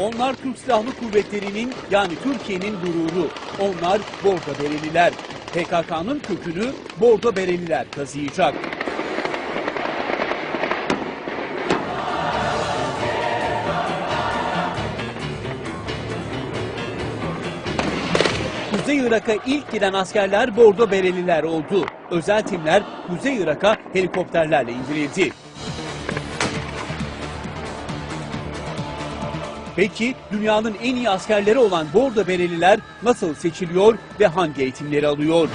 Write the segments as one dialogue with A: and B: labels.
A: Onlar Türk Silahlı Kuvvetleri'nin yani Türkiye'nin gururu. Onlar Bordo Bereliler. PKK'nın kökünü Bordo Bereliler kazıyacak. Kuzey Irak'a ilk giden askerler Bordo Bereliler oldu. Özel timler Kuzey Irak'a helikopterlerle indirildi. Peki dünyanın en iyi askerleri olan Bordo Bereliler nasıl seçiliyor ve hangi eğitimleri alıyor?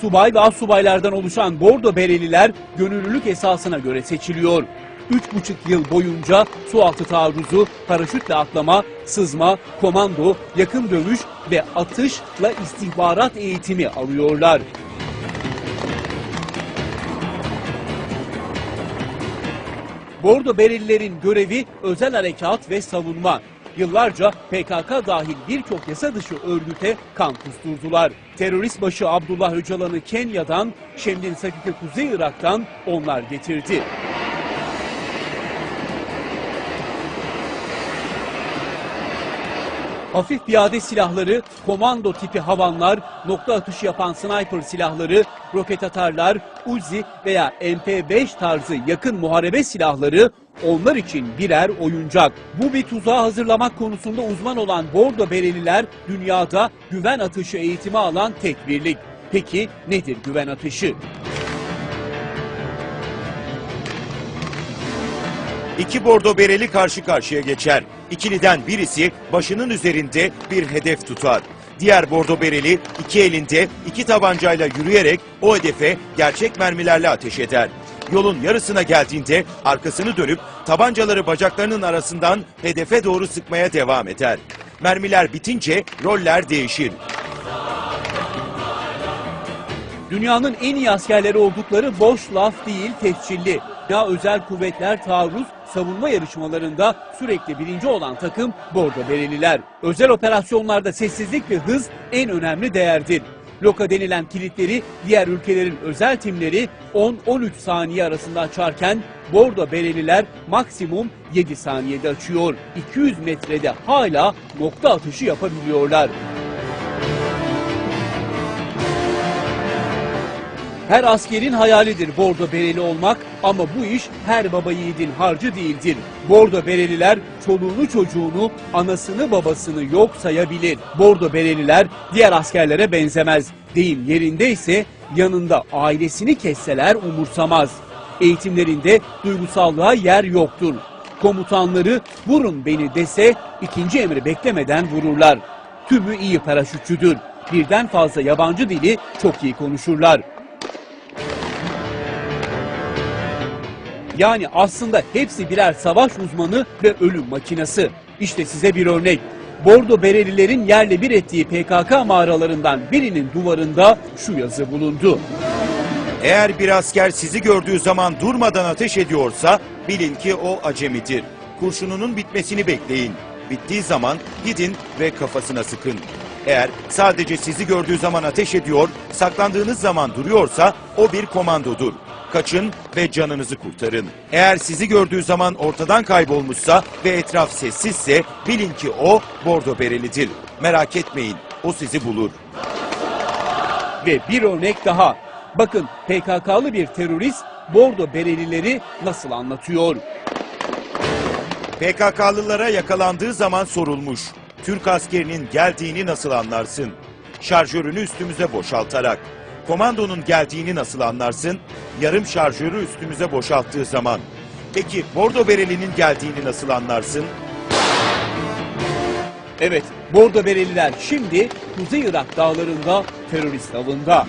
A: Subay ve astsubaylardan oluşan Bordo Bereliler gönüllülük esasına göre seçiliyor. Üç buçuk yıl boyunca sualtı taarruzu, paraşütle atlama, sızma, komando, yakın dövüş ve atışla istihbarat eğitimi alıyorlar. Bordo Berelilerin görevi özel harekat ve savunma. Yıllarca PKK dahil birçok yasa dışı örgüte kan kusturdular. Terörist başı Abdullah Öcalan'ı Kenya'dan, Şemdin Sakik'i Kuzey Irak'tan onlar getirdi. Hafif piyade silahları, komando tipi havanlar, nokta atışı yapan sniper silahları, roket atarlar, Uzi veya MP5 tarzı yakın muharebe silahları onlar için birer oyuncak. Bu bir tuzağı hazırlamak konusunda uzman olan Bordo Bereliler dünyada güven atışı eğitimi alan tek birlik. Peki nedir güven atışı?
B: İki bordo bereli karşı karşıya geçer. İkiliden birisi başının üzerinde bir hedef tutar. Diğer bordo bereli iki elinde iki tabancayla yürüyerek o hedefe gerçek mermilerle ateş eder. Yolun yarısına geldiğinde arkasını dönüp tabancaları bacaklarının arasından hedefe doğru sıkmaya devam eder. Mermiler bitince roller değişir.
A: Dünyanın en iyi askerleri oldukları boş laf değil tescilli. Ya özel kuvvetler taarruz savunma yarışmalarında sürekli birinci olan takım Bordo Bereliler. Özel operasyonlarda sessizlik ve hız en önemli değerdir. Loka denilen kilitleri diğer ülkelerin özel timleri 10-13 saniye arasında açarken Bordo Bereliler maksimum 7 saniyede açıyor. 200 metrede hala nokta atışı yapabiliyorlar. Her askerin hayalidir bordo bereli olmak ama bu iş her baba yiğidin harcı değildir. Bordo bereliler çoluğunu çocuğunu, anasını babasını yok sayabilir. Bordo bereliler diğer askerlere benzemez. Deyim yerindeyse yanında ailesini kesseler umursamaz. Eğitimlerinde duygusallığa yer yoktur. Komutanları vurun beni dese ikinci emri beklemeden vururlar. Tümü iyi paraşütçüdür. Birden fazla yabancı dili çok iyi konuşurlar. Yani aslında hepsi birer savaş uzmanı ve ölüm makinası. İşte size bir örnek. Bordo Berelilerin yerle bir ettiği PKK mağaralarından birinin duvarında şu yazı bulundu.
B: Eğer bir asker sizi gördüğü zaman durmadan ateş ediyorsa bilin ki o acemidir. Kurşununun bitmesini bekleyin. Bittiği zaman gidin ve kafasına sıkın. Eğer sadece sizi gördüğü zaman ateş ediyor, saklandığınız zaman duruyorsa o bir komandodur. Kaçın ve canınızı kurtarın. Eğer sizi gördüğü zaman ortadan kaybolmuşsa ve etraf sessizse bilin ki o bordo berelidir. Merak etmeyin, o sizi bulur.
A: Ve bir örnek daha. Bakın PKK'lı bir terörist Bordo Berelileri nasıl anlatıyor.
B: PKK'lılara yakalandığı zaman sorulmuş. Türk askerinin geldiğini nasıl anlarsın? Şarjörünü üstümüze boşaltarak. Komandonun geldiğini nasıl anlarsın? Yarım şarjörü üstümüze boşalttığı zaman. Peki Bordo Bereli'nin geldiğini nasıl anlarsın?
A: Evet, Bordo Bereliler şimdi Kuzey Irak dağlarında terörist avında.